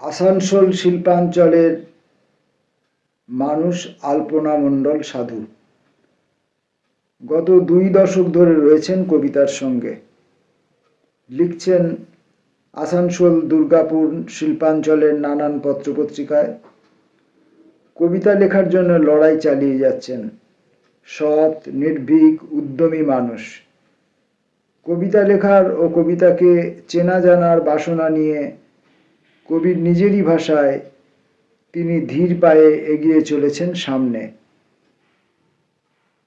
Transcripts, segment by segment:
আসানসোল শিল্পাঞ্চলের মানুষ আলপনা মণ্ডল সাধু। গত দুই দশক ধরে রয়েছেন কবিতার সঙ্গে। লিখছেন আসানসোল দুর্গাপুর শিল্পাঞ্চলের নানান পত্রপত্রিকায়। কবিতা লেখার জন্য লড়াই চালিয়ে যাচ্ছেন সৎ, নির্ভীক, উদ্যমী মানুষ। কবিতা লেখার ও কবিতাকে চেনা জানার বাসনা নিয়ে কবির নিজেরই ভাষায় তিনি ধীর পায়ে এগিয়ে চলেছেন সামনে।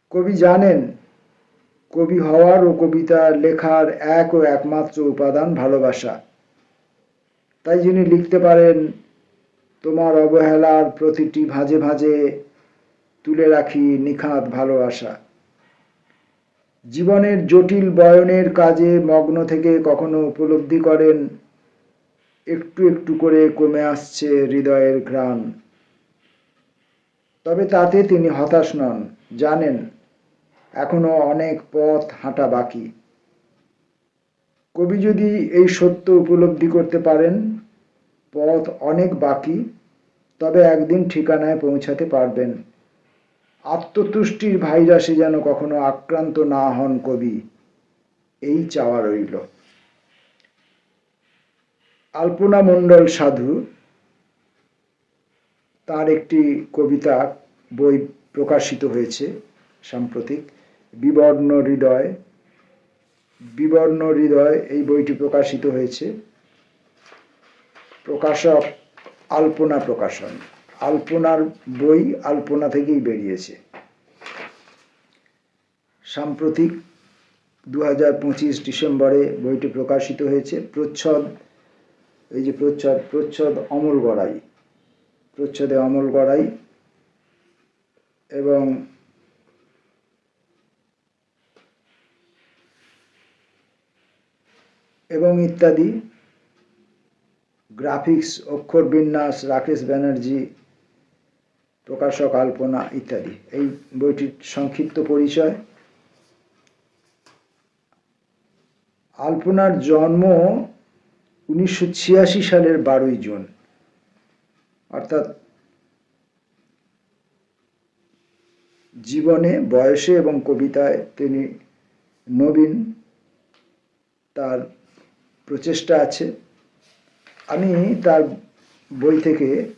কবি জানেন, কবি হওয়ার ও কবিতা লেখার এক ও একমাত্র উপাদান ভালোবাসা। তাই যিনি লিখতে পারেন, তোমার অবহেলার প্রতিটি ভাঁজে ভাঁজে তুলে রাখি নিখাত ভালোবাসা। জীবনের জটিল বয়নের কাজে মগ্ন থেকে কখনো উপলব্ধি করেন একটু একটু করে কমে আসছে হৃদয়ের ঘ্রাণ। তবে তাতে তিনি হতাশ নন, জানেন এখনও অনেক পথ হাঁটা বাকি। কবি যদি এই সত্য উপলব্ধি করতে পারেন, পথ অনেক বাকি, তবে একদিন ঠিকানায় পৌঁছাতে পারবেন। আত্মতুষ্টির ভাইরাসে যেন কখনো আক্রান্ত না হন কবি। এই চাওয়া রইল। আলপনা মণ্ডল সাধু তার একটি কবিতা, বই প্রকাশিত হয়েছে সাম্প্রতিক, বিবর্ণ হৃদয়। বিবর্ণ হৃদয় এই বইটি প্রকাশিত হয়েছে। প্রকাশক আলপনা প্রকাশন। আলপনার বই আলপনা থেকেই বেরিয়েছে। সাম্প্রতিক দু হাজার পঁচিশ ডিসেম্বরে বইটি প্রকাশিত হয়েছে। প্রচ্ছদ এই যে প্রচ্ছদ প্রচ্ছদ অমল গড়াই। প্রচ্ছদে অমল গড়াই এবং এবং ইত্যাদি। গ্রাফিক্স, অক্ষর বিন্যাস, রাকেশ ব্যানার্জি, প্রকাশক আলপনা ইত্যাদি। এই বইটির সংক্ষিপ্ত পরিচয়। আলপনার জন্ম উনিশশো ছিয়াশি সালের বারোই জুন। অর্থাৎ জীবনে, বয়সে এবং কবিতায় তিনি নবীন তার প্রচেষ্টা আছে। আমি তার বই থেকে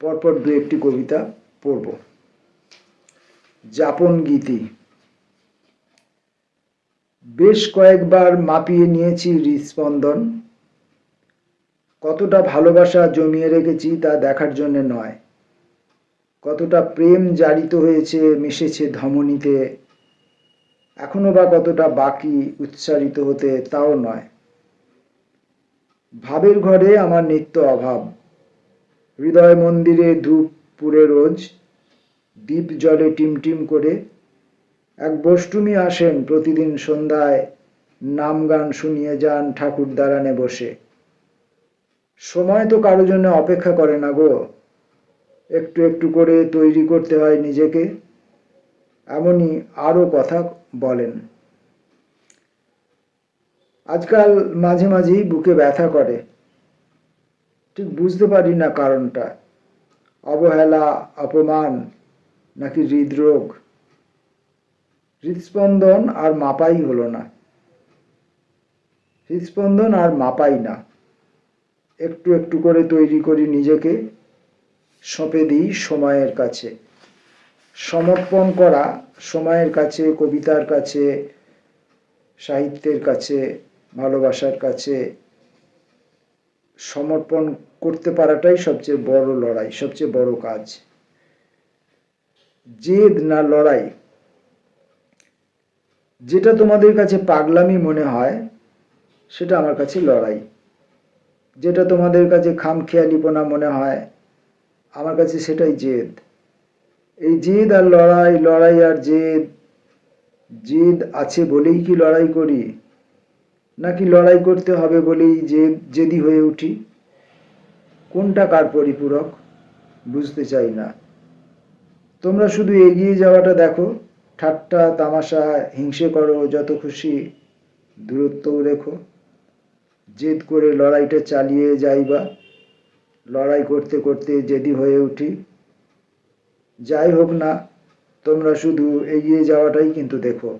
পরপর দু একটি কবিতা পড়ব। যাপন গীতি। বেশ কয়েকবার মাপিয়ে নিয়েছি হৃদস্পন্দন। কতটা ভালোবাসা জমিয়ে রেখেছি তা দেখার জন্য নয়। কতটা প্রেম জারিত হয়েছে, মিশেছে ধমনীতে, এখনও বা কতটা বাকি উচ্চারিত হতে তাও নয়। ভাবের ঘরে আমার নিত্য অভাব। হৃদয় মন্দিরে ধূপ পুরে রোজ, দ্বীপ জলে টিমটিম করে এক বষ্টুমি আসেন প্রতিদিন সন্ধ্যায়, নাম গান শুনিয়ে যান ঠাকুর দালানে বসে। সময় তো কারও জন্য অপেক্ষা করে না গো। একটু একটু করে তৈরি করতে হয় নিজেকে, এমনই আরও কথা বলেন। আজকাল মাঝে মাঝেই বুকে ব্যথা করে। ঠিক বুঝতে পারি না কারণটা। অবহেলা, অপমান, নাকি হৃদরোগ? হৃদস্পন্দন আর মাপাই হলো না। হৃদস্পন্দন আর মাপাই না। একটু একটু করে তৈরি করি নিজেকে, সঁপে দিই সময়ের কাছে। সমর্পণ করা সময়ের কাছে, কবিতার কাছে, সাহিত্যের কাছে, ভালোবাসার কাছে। সমর্পণ করতে পারাটাই সবচেয়ে বড় লড়াই, সবচেয়ে বড় কাজ। জেদ না লড়াই যেটা তোমাদের কাছে পাগলামি মনে হয়, সেটা আমার কাছে লড়াই। যেটা তোমাদের কাছে খামখেয়ালিপনা মনে হয়, আমার কাছে সেটাই জেদ। এই জেদ আর লড়াই লড়াই আর জেদ জেদ আছে বলেই কি লড়াই করি? নাকি লড়াই করতে হবে বলেই যে জেদি হয়ে উঠি? কোনটা কার পরিপূরক? বুঝতে চাই না। তোমরা শুধু এগিয়ে যাওয়াটা দেখো। ঠাট্টা তামাশা হিংসে করো, যত খুশি দূরত্বও রেখো জেদ করে লড়াইটা চালিয়ে যাই বা লড়াই করতে করতে জেদি হয়ে উঠি। যাই হোক না, তোমরা শুধু এগিয়ে যাওয়াটাই কিন্তু দেখো।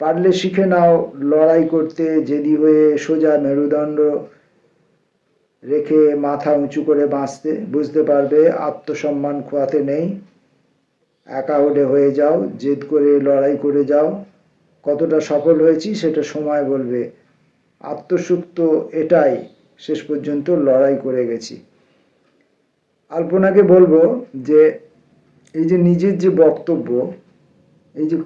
পারলে শিখে নাও, লড়াই করতে জেদি হয়ে সোজা মেরুদণ্ড রেখে মাথা উঁচু করে বাঁচতে। বুঝতে পারবে, আত্মসম্মান খোয়াতে নেই। একা ওডে হয়ে যাও, জেদ করে, লড়াই করে যাও। কতটা সফল হয়েছি সেটা সময় বলবে। আত্মসুক্ত এটাই শেষ পর্যন্ত লড়াই করে গেছি। আলপনাকে বলব যে, এই যে নিজের যে বক্তব্য, এই যে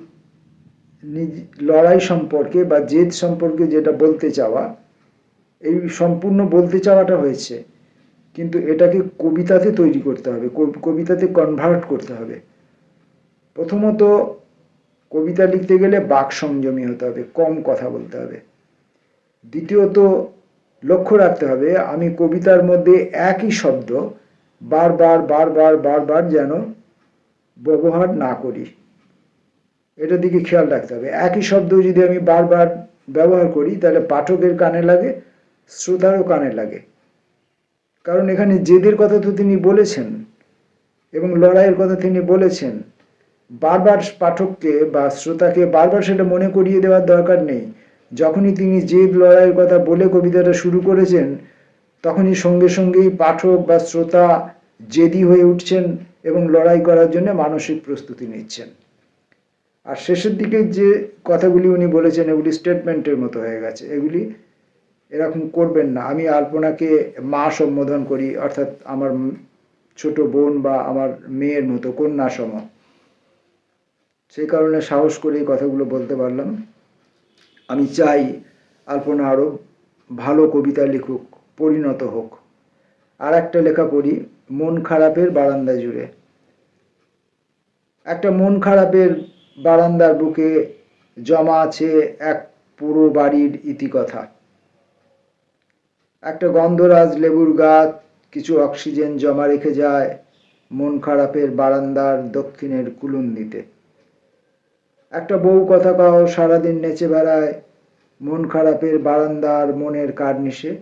লড়াই সম্পর্কে বা জেদ সম্পর্কে যেটা বলতে চাওয়া, এই সম্পূর্ণ বলতে চাওয়াটা হয়েছে। কিন্তু এটাকে কবিতাতে তৈরি করতে হবে, কব- কবিতাতে কনভার্ট করতে হবে। প্রথমত কবিতা লিখতে গেলে বাক সংযমী হতে হবে, কম কথা বলতে হবে। দ্বিতীয়ত লক্ষ্য রাখতে হবে, আমি কবিতার মধ্যে একই শব্দ বারবার বারবার বারবার যেন ব্যবহার না করি। এটার দিকে খেয়াল রাখতে হবে। একই শব্দ যদি আমি বারবার ব্যবহার করি, তাহলে পাঠকের কানে লাগে, শ্রোতারও কানে লাগে। কারণ এখানে জেদের কথা তো তিনি বলেছেন এবং লড়াইয়ের কথা তিনি বলেছেন। বারবার পাঠককে বা শ্রোতাকে বারবার সেটা মনে করিয়ে দেওয়ার দরকার নেই। যখনই তিনি জেদ লড়াইয়ের কথা বলে কবিতাটা শুরু করেছেন, তখনই সঙ্গে সঙ্গেই পাঠক বা শ্রোতা জেদি হয়ে উঠছেন এবং লড়াই করার জন্য মানসিক প্রস্তুতি নিচ্ছেন। আর শেষের দিকে যে কথাগুলি উনি বলেছেন, এগুলি স্টেটমেন্টের মতো হয়ে গেছে। এগুলি এরকম করবেন না। আমি আলপনাকে মা সম্বোধন করি, অর্থাৎ আমার ছোট বোন বা আমার মেয়ের মতো কন্যা সম সেই কারণে সাহস করে এই কথাগুলো বলতে পারলাম। আমি চাই আলপনা আরও ভালো কবিতা লিখুক, পরিণত হোক। আর একটা লেখা পড়ি, মন খারাপের বারান্দা জুড়ে। একটা মন খারাপের বারান্দার বুকে জমা আছে এক পুরো বাড়ির ইতিকথা। একটা গন্ধরাজ লেবুর গাছ, কিছু অক্সিজেন জমা রেখে যায় মন খারাপের বারান্দার দক্ষিণের কুলুন দিতে একটা বউ কথা কাও, সারাদিন নেচে বেড়ায়, মন খারাপের বারান্দার মনের কার্নিশে।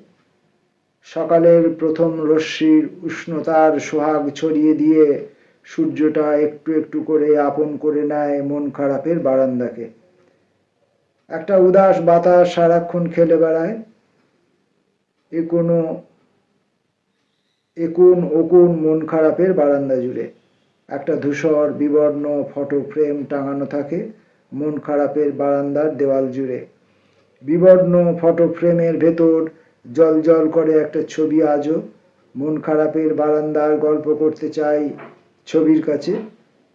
সকালের প্রথম রশ্মির উষ্ণতার সোহাগ ছড়িয়ে দিয়ে সূর্যটা একটু একটু করে আপন করে নেয় মন খারাপের বারান্দাকে। একটা উদাস বাতাস সারাক্ষণ খেলে বেড়ায়। এ কোনো একুন ওকুন মন খারাপের বারান্দা জুড়ে। একটা ধূসর, বিবর্ণ ফটো ফ্রেম টাঙানো থাকে। মন খারাপের বারান্দার দেওয়াল জুড়ে। বিবর্ণ ফটো ফ্রেমের ভেতর জল জল করে একটা ছবি আজও। মন খারাপের বারান্দার গল্প করতে চাই ছবির কাছে।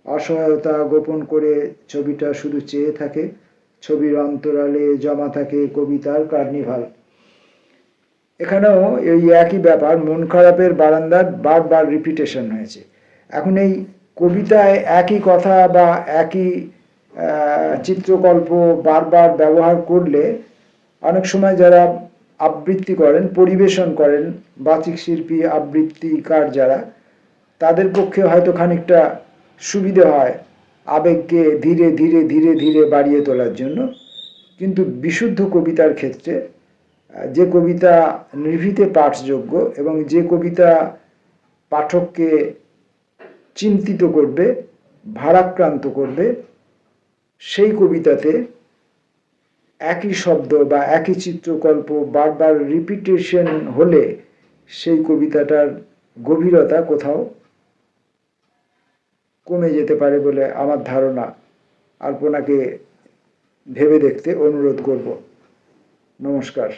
অসহায়তা গোপন করে ছবিটা শুধু চেয়ে থাকে। ছবির অন্তরালে জমা থাকে কবিতার কার্নিভাল। এখানেও এই একই ব্যাপার, মন খারাপের বারান্দার বারবার রিপিটেশন হয়েছে। এখন এই কবিতায় একই কথা বা একই চিত্রকল্প বারবার ব্যবহার করলে অনেক সময় যারা আবৃত্তি করেন, পরিবেশন করেন বাচিক শিল্পী, আবৃত্তিকার যারা, তাদের পক্ষে হয়তো খানিকটা সুবিধে হয় আবেগকে ধীরে ধীরে ধীরে ধীরে বাড়িয়ে তোলার জন্য। কিন্তু বিশুদ্ধ কবিতার ক্ষেত্রে যে কবিতা নির্ভীতে পাঠযোগ্য এবং যে কবিতা পাঠককে চিন্তিত করবে, ভারাক্রান্ত করবে সেই কবিতাতে একই শব্দ বা একই চিত্রকল্প বারবার রিপিটেশন হলে সেই কবিতাটার গভীরতা কোথাও কমে যেতে পারে বলে আমার ধারণা। আল্পনাকে ভেবে দেখতে অনুরোধ করব। নমস্কার।